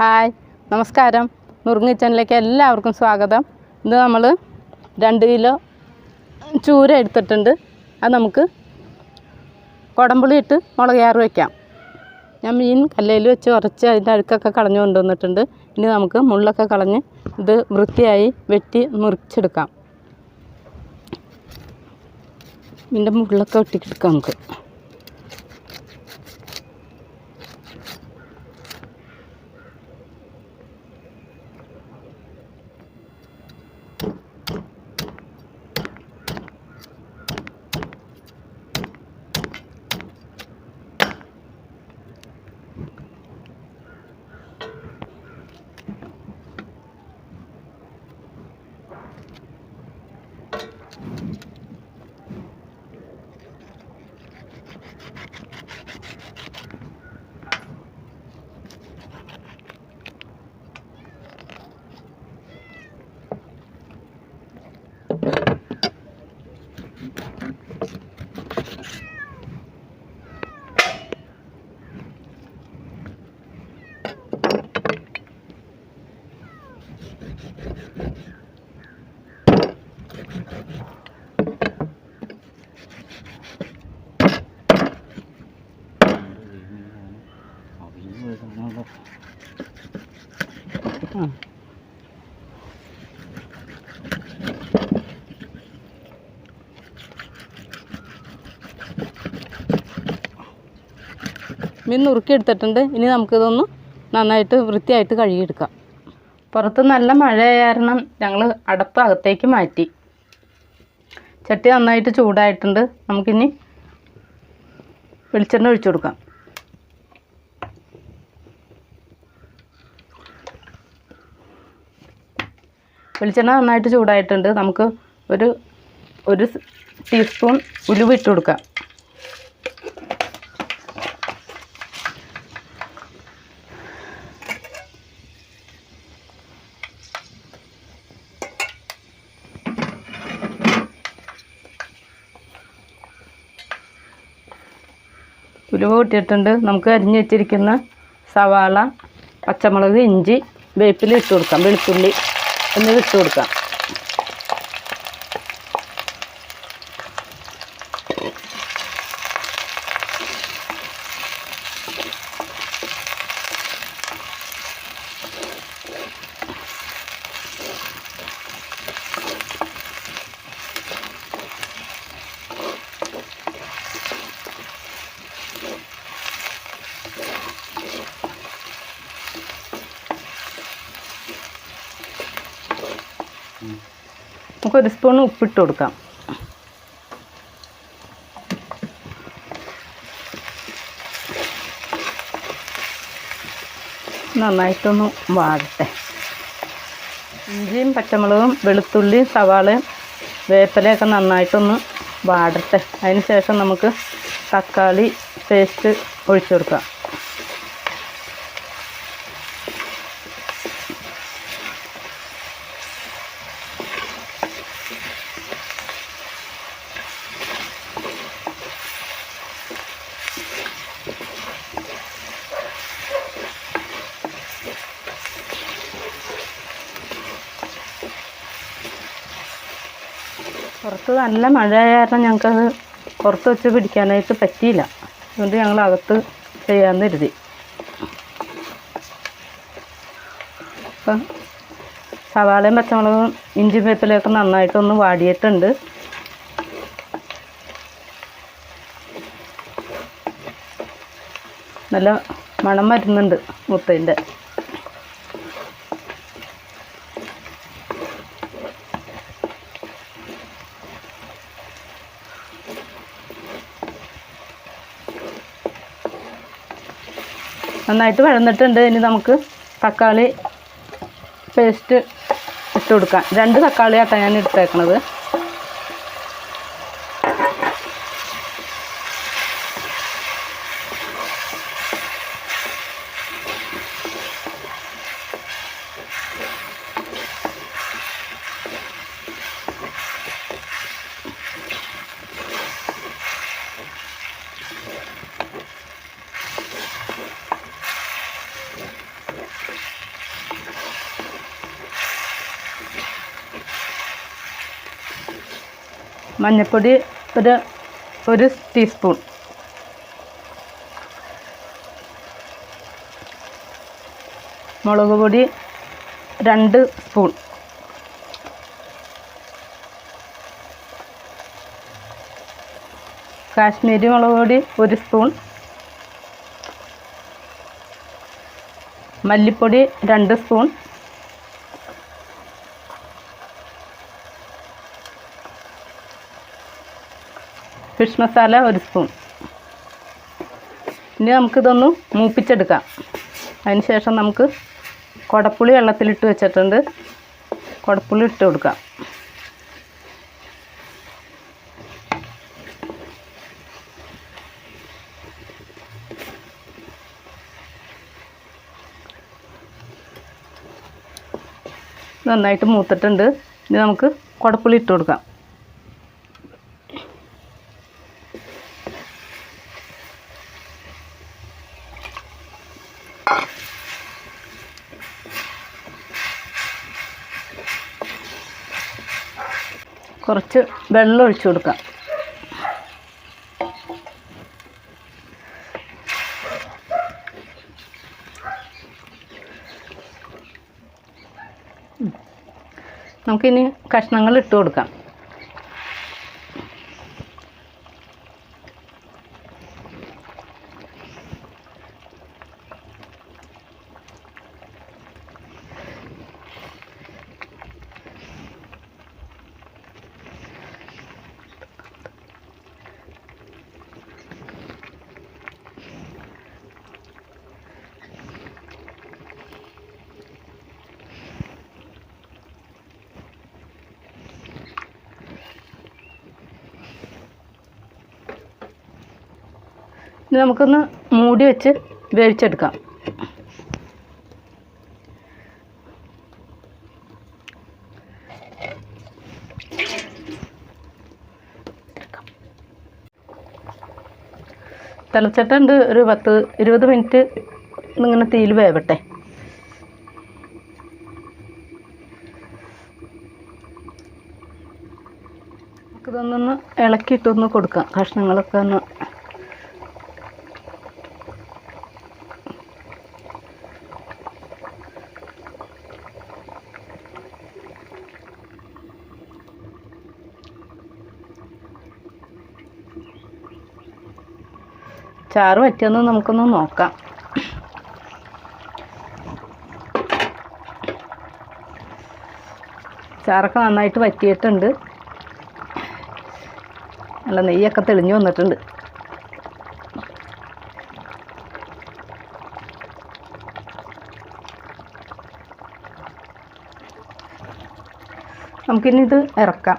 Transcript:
Hi നമസ്കാരം. നുറുങ്ങ് കിച്ചണിലേക്ക് എല്ലാവർക്കും സ്വാഗതം. ഇത് നമ്മൾ രണ്ട് കിലോ ചൂര എടുത്തിട്ടുണ്ട്. അത് നമുക്ക് കുടംപുളി ഇട്ട് മുളക് ചാറ് വയ്ക്കാം ഞാൻ മീൻ കല്ലയിൽ വെച്ച് ഉരച്ച് അതിന്റെ അഴുക്കൊക്കെ കളഞ്ഞു കൊണ്ടുവന്നിട്ടുണ്ട്. ഇനി നമുക്ക് മുള്ളൊക്കെ കളഞ്ഞ് ഇത് വൃത്തിയായി വെട്ടി മുറിച്ചെടുക്കാം. ഇതിന്റെ മുള്ളൊക്കെ വെട്ടിക്കെടുക്കാം നമുക്ക്. മീൻ നുറുക്കി എടുത്തിട്ടുണ്ട്. ഇനി നമുക്കിതൊന്ന് നന്നായിട്ട് വൃത്തിയായിട്ട് കഴുകിയെടുക്കാം. പുറത്ത് നല്ല മഴ കാരണം ഞങ്ങൾ അടപ്പ് അകത്തേക്ക് മാറ്റി. ചട്ടി നന്നായിട്ട് ചൂടായിട്ടുണ്ട്. നമുക്കിനി വെളിച്ചെണ്ണ ഒഴിച്ചു കൊടുക്കാം. വെളിച്ചെണ്ണ നന്നായിട്ട് ചൂടായിട്ടുണ്ട്. നമുക്ക് ഒരു ഒരു ടീസ്പൂൺ ഉലുവ ഇട്ട് കൊടുക്കാം. ഉലുവ കൂട്ടിയിട്ടുണ്ട്. നമുക്ക് അരിഞ്ഞ് വെച്ചിരിക്കുന്ന സവാള പച്ചമുളക് ഇഞ്ചി വേപ്പില ഇട്ട് കൊടുക്കാം. വെളുത്തുള്ളി എന്നിവ ഇട്ട് കൊടുക്കാം. നമുക്ക് ഒരു സ്പൂൺ ഉപ്പിട്ട് കൊടുക്കാം. നന്നായിട്ടൊന്ന് വാടട്ടെ. ഇഞ്ചിയും പച്ചമുളകും വെളുത്തുള്ളിയും സവാളയും വേപ്പലയൊക്കെ നന്നായിട്ടൊന്ന് വാടട്ടെ. അതിന് ശേഷം നമുക്ക് തക്കാളി പേസ്റ്റ് ഒഴിച്ചു കൊടുക്കാം. പുറത്ത് നല്ല മഴയായ കാരണം ഞങ്ങൾക്കത് പുറത്ത് വെച്ച് പിടിക്കാനായിട്ട് പറ്റിയില്ല. അതുകൊണ്ട് ഞങ്ങൾ അകത്ത് ചെയ്യാമെന്ന് കരുതി. അപ്പം സവാളയും പച്ചമുളകും ഇഞ്ചി വേപ്പിലൊക്കെ നന്നായിട്ടൊന്ന് വാടിയിട്ടുണ്ട്. നല്ല മണം വരുന്നുണ്ട് മുത്തതിന്റെ നന്നായിട്ട് വഴന്നിട്ടുണ്ട്. ഇനി നമുക്ക് തക്കാളി പേസ്റ്റ് ഇട്ട് കൊടുക്കാം. രണ്ട് തക്കാളിയാട്ടാണ് ഞാൻ എടുത്തേക്കണത്. മഞ്ഞൾപ്പൊടി ഒരു ഒരു ടീസ്പൂൺ മുളക് പൊടി രണ്ട് സ്പൂൺ കാശ്മീരി മുളക് പൊടി ഒരു സ്പൂൺ മല്ലിപ്പൊടി രണ്ട് സ്പൂൺ ഫിഷ് മസാല ഒരു സ്പൂൺ. ഇനി നമുക്കിതൊന്ന് മൂപ്പിച്ചെടുക്കാം. അതിന് ശേഷം നമുക്ക് കുടപ്പുളി വെള്ളത്തിലിട്ട് വെച്ചിട്ടുണ്ട്. കുടപ്പുളി ഇട്ട് കൊടുക്കാം. നന്നായിട്ട് മൂത്തിട്ടുണ്ട്. ഇനി നമുക്ക് കുടപ്പുളി ഇട്ട് കൊടുക്കാം. കുറച്ച് വെള്ളം ഒഴിച്ചു കൊടുക്കാം. നമുക്കിനി കഷ്ണങ്ങൾ ഇട്ട് കൊടുക്കാം. ഇനി നമുക്കൊന്ന് മൂടി വെച്ച് വേവിച്ചെടുക്കാം. തിളച്ചിട്ടുണ്ട് ഒരു പത്ത് ഇരുപത് മിനിറ്റ് ഇങ്ങനെ തീയിൽ വേവട്ടെ. നമുക്കിതൊന്നൊന്ന് ഇളക്കിയിട്ടൊന്ന് കൊടുക്കാം. കഷ്ണങ്ങളൊക്കെ ഒന്ന് ചാറ് പറ്റിയൊന്ന് നമുക്കൊന്ന് നോക്കാം. ചാറൊക്കെ നന്നായിട്ട് വറ്റിയിട്ടുണ്ട്. നല്ല നെയ്യൊക്കെ തെളിഞ്ഞു വന്നിട്ടുണ്ട്. നമുക്കിനി ഇത് ഇറക്കാം.